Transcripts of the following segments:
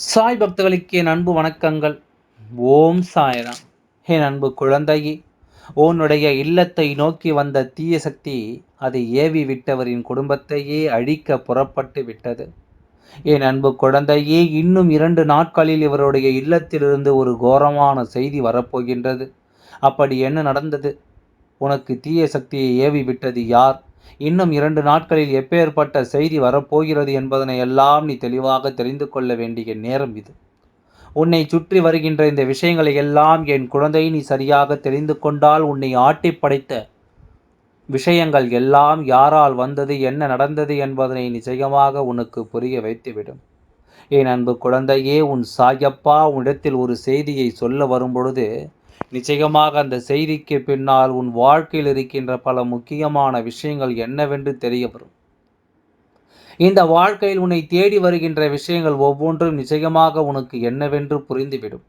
சாய் பக்தர்களுக்கு என் அன்பு வணக்கங்கள். ஓம் சாய்ராம். என் அன்பு குழந்தையே உன்னுடைய இல்லத்தை நோக்கி வந்த தீய சக்தி அதை ஏவி விட்டவரின் குடும்பத்தையே அழிக்க புறப்பட்டு விட்டது. என் அன்பு குழந்தையே இன்னும் இரண்டு நாட்களில் இவருடைய இல்லத்திலிருந்து ஒரு கோரமான செய்தி வரப்போகின்றது. அப்படி என்ன நடந்தது? உனக்கு தீய சக்தியை ஏவி விட்டது யார்? இன்னும் இரண்டு நாட்களில் எப்பேற்பட்ட செய்தி வரப்போகிறது என்பதனை எல்லாம் நீ தெளிவாக தெரிந்து கொள்ள வேண்டிய நேரம் இது. உன்னை சுற்றி வருகின்ற இந்த விஷயங்களை எல்லாம் என் குழந்தை நீ சரியாக தெரிந்து கொண்டால் உன்னை ஆட்டி படைத்த விஷயங்கள் எல்லாம் யாரால் வந்தது என்ன நடந்தது என்பதனை நிச்சயமாக உனக்கு புரிய வைத்துவிடும். என் அன்பு குழந்தையே உன் சாயப்பா உன்னிடத்தில் ஒரு செய்தியை சொல்ல வரும்பொழுது நிச்சயமாக அந்த செய்திக்கு பின்னால் உன் வாழ்க்கையில் இருக்கின்ற பல முக்கியமான விஷயங்கள் என்னவென்று தெரிய வரும் இந்த வாழ்க்கையில் உன்னை தேடி வருகின்ற விஷயங்கள் ஒவ்வொன்றும் நிச்சயமாக உனக்கு என்னவென்று புரிந்துவிடும்.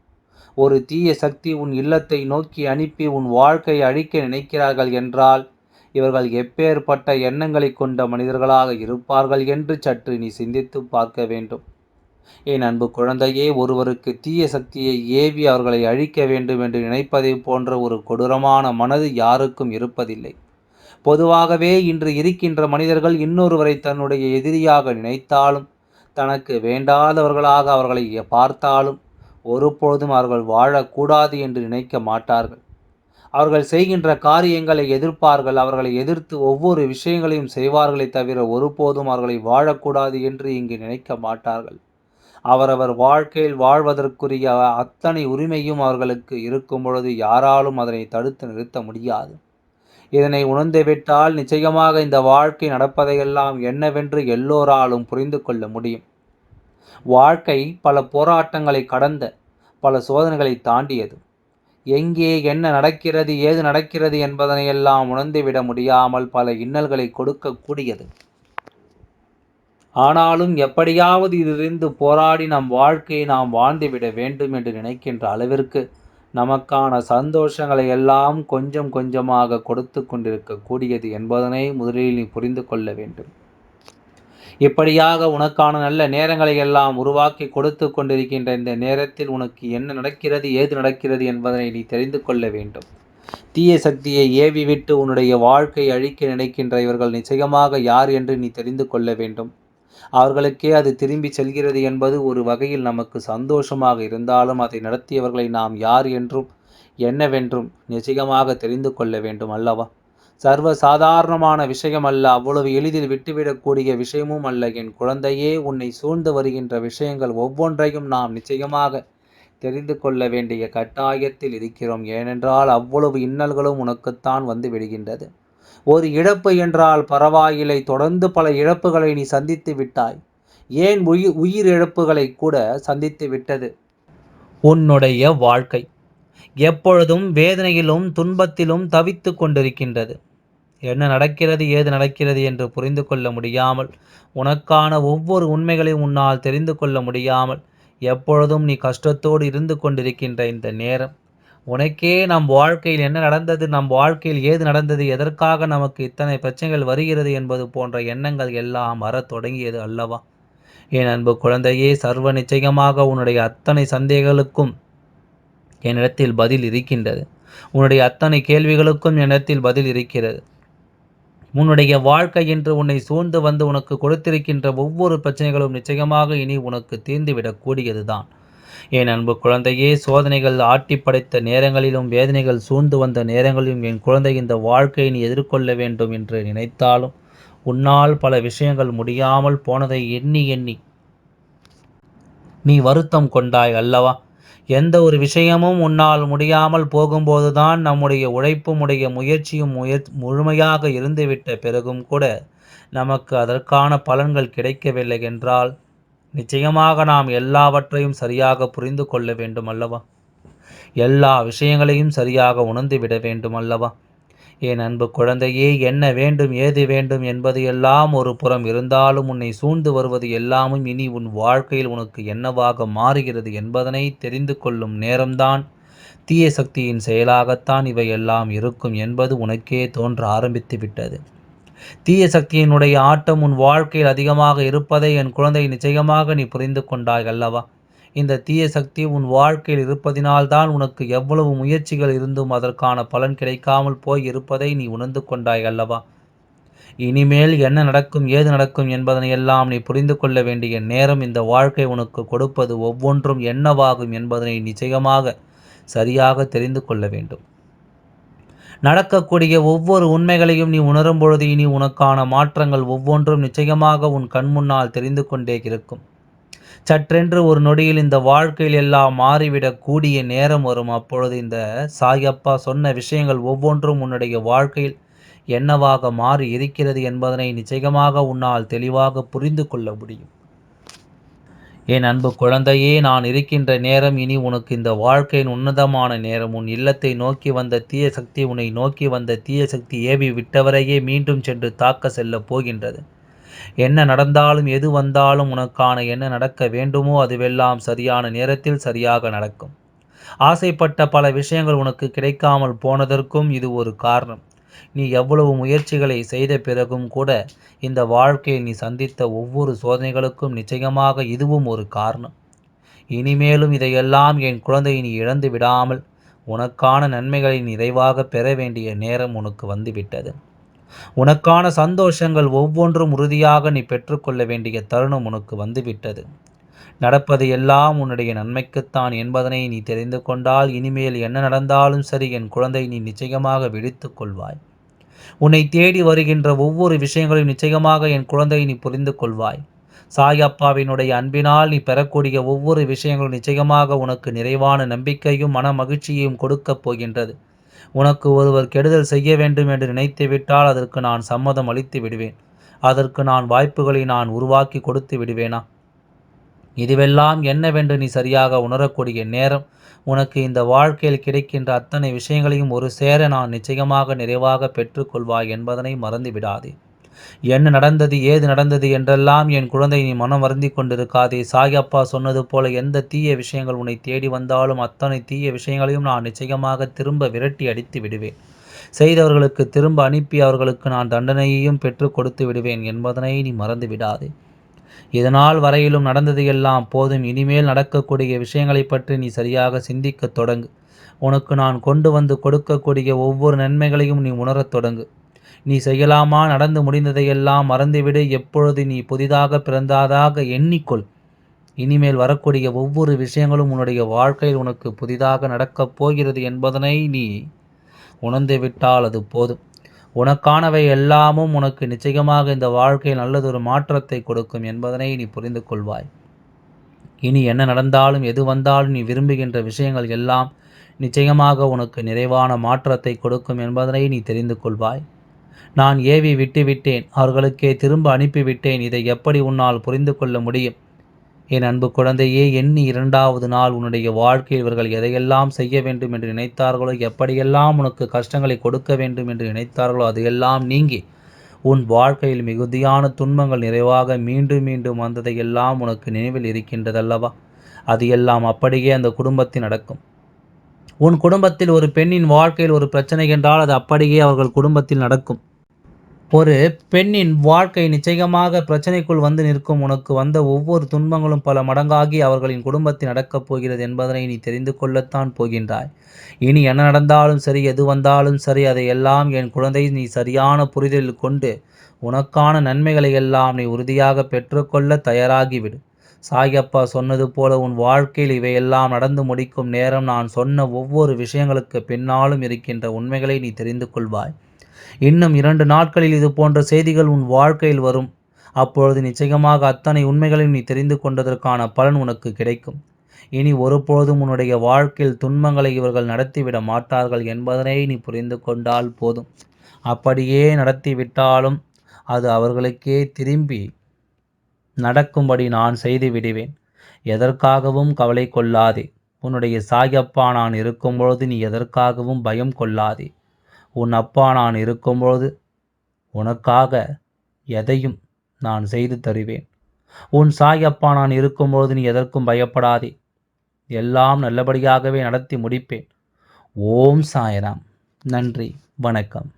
ஒரு தீய சக்தி உன் இல்லத்தை நோக்கி அனுப்பி உன் வாழ்க்கையை அழிக்க நினைக்கிறார்கள் என்றால் இவர்கள் எப்பேற்பட்ட எண்ணங்களை கொண்ட மனிதர்களாக இருப்பார்கள் என்று சற்று நீ சிந்தித்து பார்க்க வேண்டும். என் அன்பு குழந்தையே ஒருவருக்கு தீய சக்தியை ஏவி அவர்களை அழிக்க வேண்டும் என்று நினைப்பதை போன்ற ஒரு கொடூரமான மனது யாருக்கும் இருப்பதில்லை. பொதுவாகவே இன்று இருக்கின்ற மனிதர்கள் இன்னொருவரை தன்னுடைய எதிரியாக நினைத்தாலும் தனக்கு வேண்டாதவர்களாக அவர்களை பார்த்தாலும் ஒருபொழுதும் அவர்கள் வாழக்கூடாது என்று நினைக்க மாட்டார்கள். அவர்கள் செய்கின்ற காரியங்களை எதிர்ப்பார்கள் அவர்களை எதிர்த்து ஒவ்வொரு விஷயங்களையும் செய்வார்களே தவிர ஒருபோதும் அவர்களை வாழக்கூடாது என்று இங்கு நினைக்க மாட்டார்கள். அவரவர் வாழ்க்கையில் வாழ்வதற்குரிய அத்தனை உரிமையும் அவர்களுக்கு இருக்கும் பொழுது யாராலும் அதனை தடுத்து நிறுத்த முடியாது. இதனை உணர்ந்துவிட்டால் நிச்சயமாக இந்த வாழ்க்கை நடப்பதையெல்லாம் என்னவென்று எல்லோராலும் புரிந்து கொள்ள முடியும். வாழ்க்கை பல போராட்டங்களை கடந்த பல சோதனைகளை தாண்டியது. எங்கே என்ன நடக்கிறது ஏது நடக்கிறது என்பதனையெல்லாம் உணர்ந்துவிட முடியாமல் பல இன்னல்களை கொடுக்கக்கூடியது. ஆனாலும் எப்படியாவது இதிலிருந்து போராடி நம் வாழ்க்கையை நாம் வாழ்ந்துவிட வேண்டும் என்று நினைக்கின்ற அளவிற்கு நமக்கான சந்தோஷங்களை எல்லாம் கொஞ்சம் கொஞ்சமாக கொடுத்து கொண்டிருக்கக்கூடியது என்பதனை முதலில் நீ புரிந்து கொள்ள வேண்டும். இப்படியாக உனக்கான நல்ல நேரங்களை எல்லாம் உருவாக்கி கொடுத்து கொண்டிருக்கின்ற இந்த நேரத்தில் உனக்கு என்ன நடக்கிறது ஏது நடக்கிறது என்பதனை நீ தெரிந்து கொள்ள வேண்டும். தீய சக்தியை ஏவி விட்டு உன்னுடைய வாழ்க்கை அழிக்க நினைக்கின்ற இவர்கள் நிச்சயமாக யார் என்று நீ தெரிந்து கொள்ள வேண்டும். அவர்களுக்கே அது திரும்பி செல்கிறது என்பது ஒரு வகையில் நமக்கு சந்தோஷமாக இருந்தாலும் அதை நடத்தியவர்களை நாம் யார் என்றும் என்னவென்றும் நிச்சயமாக தெரிந்து கொள்ள வேண்டும் அல்லவா? சர்வ சாதாரணமான விஷயம் அல்ல அவ்வளவு எளிதில் விட்டுவிடக்கூடிய விஷயமும் அல்ல. என் குழந்தையே உன்னை சூழ்ந்து வருகின்ற விஷயங்கள் ஒவ்வொன்றையும் நாம் நிச்சயமாக தெரிந்து கொள்ள வேண்டிய கட்டாயத்தில் இருக்கிறோம். ஏனென்றால் அவ்வளவு இன்னல்களும் உனக்குத்தான் வந்து விடுகின்றது. ஒரு இழப்பு என்றால் பரவாயில்லை தொடர்ந்து பல இழப்புகளை நீ சந்தித்து விட்டாய். ஏன் உயிர் உயிர் இழப்புகளை கூட சந்தித்து விட்டது? உன்னுடைய வாழ்க்கை எப்பொழுதும் வேதனையிலும் துன்பத்திலும் தவித்து கொண்டிருக்கின்றது. என்ன நடக்கிறது ஏது நடக்கிறது என்று புரிந்து கொள்ள முடியாமல் உனக்கான ஒவ்வொரு உண்மைகளையும் உன்னால் தெரிந்து கொள்ள முடியாமல் எப்பொழுதும் நீ கஷ்டத்தோடு இருந்து கொண்டிருக்கின்ற இந்த நேரம். உனக்கே நம் வாழ்க்கையில் என்ன நடந்தது? நம் வாழ்க்கையில் ஏது நடந்தது? எதற்காக நமக்கு இத்தனை பிரச்சனைகள் வருகிறது என்பது போன்ற எண்ணங்கள் எல்லாம் வரத் தொடங்கியது அல்லவா? என் அன்பு குழந்தையே சர்வ நிச்சயமாக உன்னுடைய அத்தனை சந்தேகங்களுக்கும் என்னிடத்தில் பதில் இருக்கின்றது. உன்னுடைய அத்தனை கேள்விகளுக்கும் என்னிடத்தில் பதில் இருக்கிறது. உன்னுடைய வாழ்க்கை என்று உன்னை சூழ்ந்து வந்து உனக்கு கொடுத்திருக்கின்ற ஒவ்வொரு பிரச்சனைகளும் நிச்சயமாக இனி உனக்கு தீர்ந்துவிடக்கூடியது தான் என் அன்பு குழந்தையே சோதனைகள் ஆட்டி படைத்த நேரங்களிலும் வேதனைகள் சூழ்ந்து வந்த நேரங்களிலும் என் குழந்தை இந்த வாழ்க்கையை நீ எதிர்கொள்ள வேண்டும் என்று நினைத்தாலும் உன்னால் பல விஷயங்கள் முடியாமல் போனதை எண்ணி எண்ணி நீ வருத்தம் கொண்டாய் அல்லவா? எந்த ஒரு விஷயமும் உன்னால் முடியாமல் போகும்போதுதான் நம்முடைய உழைப்பும் உடைய முயற்சியும் முயற் முழுமையாக இருந்துவிட்ட பிறகும் கூட நமக்கு அதற்கான பலன்கள் கிடைக்கவில்லை என்றால் நிச்சயமாக நாம் எல்லாவற்றையும் சரியாக புரிந்து கொள்ள வேண்டும் அல்லவா எல்லா விஷயங்களையும் சரியாக உணர்ந்து விட வேண்டும் அல்லவா என் அன்பு குழந்தையே என்ன வேண்டும் ஏது வேண்டும் என்பது எல்லாம் ஒரு புறம் இருந்தாலும் உன்னை சூழ்ந்து வருவது எல்லாமும் இனி உன் வாழ்க்கையில் உனக்கு என்னவாக மாறுகிறது என்பதனை தெரிந்து கொள்ளும் நேரம்தான். தீய சக்தியின் செயலாகத்தான் இவை எல்லாம் இருக்கும் என்பது உனக்கே தோன்ற ஆரம்பித்து விட்டது தீய சக்தியினுடைய ஆட்டம் உன் வாழ்க்கையில் அதிகமாக இருப்பதை என் குழந்தை நிச்சயமாக நீ புரிந்து கொண்டாய் அல்லவா? இந்த தீய சக்தி உன் வாழ்க்கையில் இருப்பதினால்தான் உனக்கு எவ்வளவு முயற்சிகள் இருந்தும் அதற்கான பலன் கிடைக்காமல் போய் இருப்பதை நீ உணர்ந்து கொண்டாய் அல்லவா? இனிமேல் என்ன நடக்கும் ஏது நடக்கும் என்பதனை எல்லாம் நீ புரிந்து கொள்ள வேண்டிய நேரம் இந்த வாழ்க்கை உனக்கு கொடுப்பது ஒவ்வொன்றும் என்னவாகும் என்பதனை நிச்சயமாக சரியாக தெரிந்து கொள்ள வேண்டும். நடக்கக்கூடிய ஒவ்வொரு உண்மைகளையும் நீ உணரும் பொழுது இனி உனக்கான மாற்றங்கள் ஒவ்வொன்றும் நிச்சயமாக உன் கண் முன்னால் தெரிந்து கொண்டே இருக்கும். சற்றென்று ஒரு நொடியில் இந்த வாழ்க்கையில் எல்லாம் மாறிவிடக் கூடிய நேரம் வரும். அப்பொழுது இந்த சாயப்பா சொன்ன விஷயங்கள் ஒவ்வொன்றும் உன்னுடைய வாழ்க்கையில் என்னவாக மாறி இருக்கிறது என்பதனை நிச்சயமாக உன்னால் தெளிவாக புரிந்து கொள்ள முடியும். என் அன்பு குழந்தையே நான் இருக்கின்ற நேரம் இனி உனக்கு இந்த வாழ்க்கையின் உன்னதமான நேரம். உன் இல்லத்தை நோக்கி வந்த தீய சக்தி உன்னை நோக்கி வந்த தீய சக்தி ஏவி விட்டவரையே மீண்டும் சென்று தாக்க செல்லப் போகின்றது. என்ன நடந்தாலும் எது வந்தாலும் உனக்கான என்ன நடக்க வேண்டுமோ அதுவெல்லாம் சரியான நேரத்தில் சரியாக நடக்கும். ஆசைப்பட்ட பல விஷயங்கள் உனக்கு கிடைக்காமல் போனதற்கும் இது ஒரு காரணம். நீ எவ்வளவு முயற்சிகளை செய்த பிறகும் கூட இந்த வாழ்க்கையில் நீ சந்தித்த ஒவ்வொரு சோதனைகளுக்கும் நிச்சயமாக இதுவும் ஒரு காரணம். இனிமேலும் இதையெல்லாம் என் குழந்தை நீ இழந்து விடாமல் உனக்கான நன்மைகளை நிறைவாக பெற வேண்டிய நேரம் உனக்கு வந்துவிட்டது. உனக்கான சந்தோஷங்கள் ஒவ்வொன்றும் உறுதியாக நீ பெற்றுக்கொள்ள வேண்டிய தருணம் உனக்கு வந்துவிட்டது. நடப்பது எல்லாம் உன்னுடைய நன்மைக்குத்தான் என்பதனை நீ தெரிந்து கொண்டால் இனிமேல் என்ன நடந்தாலும் சரி என் குழந்தை நீ நிச்சயமாக விழித்துக் கொள்வாய். உன்னை தேடி வருகின்ற ஒவ்வொரு விஷயங்களையும் நிச்சயமாக என் குழந்தை நீ புரிந்து கொள்வாய். சாயப்பாவினுடைய அன்பினால் நீ பெறக்கூடிய ஒவ்வொரு விஷயங்களும் நிச்சயமாக உனக்கு நிறைவான நம்பிக்கையும் மன மகிழ்ச்சியையும் கொடுக்கப் போகின்றது. உனக்கு ஒருவர் கெடுதல் செய்ய வேண்டும் என்று நினைத்து விட்டால் அதற்கு நான் சம்மதம் அளித்து விடுவேன். அதற்கு நான் வாய்ப்புகளை நான் உருவாக்கி கொடுத்து விடுவேனா? இதுவெல்லாம் என்னவென்று நீ சரியாக உணரக்கூடிய நேரம். உனக்கு இந்த வாழ்க்கையில் கிடைக்கின்ற அத்தனை விஷயங்களையும் ஒரு சேர நான் நிச்சயமாக நிறைவாக பெற்றுக்கொள்வாய் என்பதனை மறந்து விடாதே என்ன நடந்தது ஏது நடந்தது என்றெல்லாம் என் குழந்தை நீ மனம் வருந்தி கொண்டிருக்காதே. சாயப்பா சொன்னது போல எந்த தீய விஷயங்கள் உன்னை தேடி வந்தாலும் அத்தனை தீய விஷயங்களையும் நான் நிச்சயமாக திரும்ப விரட்டி அடித்து விடுவேன். செய்தவர்களுக்கு திரும்ப அனுப்பி அவர்களுக்கு நான் தண்டனையையும் பெற்றுக் கொடுத்து விடுவேன் என்பதனை நீ மறந்து விடாதே இதனால் வரையிலும் நடந்தது எல்லாம் போதும். இனிமேல் நடக்கக்கூடிய விஷயங்களை பற்றி நீ சரியாக சிந்திக்கத் தொடங்கு. உனக்கு நான் கொண்டு வந்து கொடுக்கக்கூடிய ஒவ்வொரு நன்மைகளையும் நீ உணரத் தொடங்கு. நீ செய்யலாமா? நடந்து முடிந்ததையெல்லாம் மறந்துவிடு. எப்பொழுது நீ புதிதாக பிறந்தாதாக எண்ணிக்கொள். இனிமேல் வரக்கூடிய ஒவ்வொரு விஷயங்களும் உன்னுடைய வாழ்க்கையில் உனக்கு புதிதாக நடக்கப் போகிறது என்பதனை நீ உணர்ந்துவிட்டால் அது போதும். உனக்கானவை எல்லாமும் உனக்கு நிச்சயமாக இந்த வாழ்க்கையில் நல்லதொரு மாற்றத்தை கொடுக்கும் என்பதனை நீ புரிந்து கொள்வாய். இனி என்ன நடந்தாலும் எது வந்தாலும் நீ விரும்புகின்ற விஷயங்கள் எல்லாம் நிச்சயமாக உனக்கு நிறைவான மாற்றத்தை கொடுக்கும் என்பதனை நீ தெரிந்து கொள்வாய். நான் ஏவி விட்டுவிட்டேன் அவர்களுக்கே திரும்ப அனுப்பிவிட்டேன் இதை எப்படி உன்னால் புரிந்து கொள்ள முடியும்? என் அன்பு குழந்தையே எண்ணி இரண்டாவது நாள் உன்னுடைய வாழ்க்கையில் இவர்கள் எதையெல்லாம் செய்ய வேண்டும் என்று நினைத்தார்களோ எப்படியெல்லாம் உனக்கு கஷ்டங்களை கொடுக்க வேண்டும் என்று நினைத்தார்களோ அதையெல்லாம் நீங்கி உன் வாழ்க்கையில் மிகுதியான துன்பங்கள் நிறைவாக மீண்டும் மீண்டும் வந்ததையெல்லாம் உனக்கு நினைவில் இருக்கின்றதல்லவா? அது எல்லாம் அப்படியே அந்த குடும்பத்தில் நடக்கும். உன் குடும்பத்தில் ஒரு பெண்ணின் வாழ்க்கையில் ஒரு பிரச்சனை என்றால் அது அப்படியே அவர்கள் குடும்பத்தில் நடக்கும். ஒரு பெண்ணின் வாழ்க்கை நிச்சயமாக பிரச்சனைக்குள் வந்து நிற்கும். உனக்கு வந்த ஒவ்வொரு துன்பங்களும் பல மடங்காகி அவர்களின் குடும்பத்தில் நடக்கப் போகிறது என்பதனை நீ தெரிந்து கொள்ளத்தான் போகின்றாய். இனி என்ன நடந்தாலும் சரி எது வந்தாலும் சரி அதை எல்லாம் என் குழந்தை நீ சரியான புரிதலில் கொண்டு உனக்கான நன்மைகளை எல்லாம் நீ உறுதியாக பெற்றுக்கொள்ள தயாராகிவிடு. சாயப்பா சொன்னது போல உன் வாழ்க்கையில் இவையெல்லாம் நடந்து முடிக்கும் நேரம் நான் சொன்ன ஒவ்வொரு விஷயங்களுக்கு பின்னாலும் இருக்கின்ற உண்மைகளை நீ தெரிந்து கொள்வாய். இன்னும் இரண்டு நாட்களில் இது போன்ற செய்திகள் உன் வாழ்க்கையில் வரும். அப்பொழுது நிச்சயமாக அத்தனை உண்மைகளையும் நீ தெரிந்து கொண்டதற்கான பலன் உனக்கு கிடைக்கும். இனி ஒருபொழுதும் உன்னுடைய வாழ்க்கையில் துன்பங்களை இவர்கள் நடத்திவிட மாட்டார்கள் என்பதனை நீ புரிந்து கொண்டால் போதும். அப்படியே நடத்திவிட்டாலும் அது அவர்களுக்கே திரும்பி நடக்கும்படி நான் செய்து விடுவேன். எதற்காகவும் கவலை கொள்ளாதே. உன்னுடைய சாயப்பா நான் இருக்கும்பொழுது நீ எதற்காகவும் பயம் கொள்ளாதே. உன் அப்பா நான் இருக்கும்பொழுது உனக்காக எதையும் நான் செய்து தருவேன். உன் சாய் அப்பா நான் இருக்கும்பொழுது நீ எதற்கும் பயப்படாதே. எல்லாம் நல்லபடியாகவே நடத்தி முடிப்பேன். ஓம் சாயராம். நன்றி. வணக்கம்.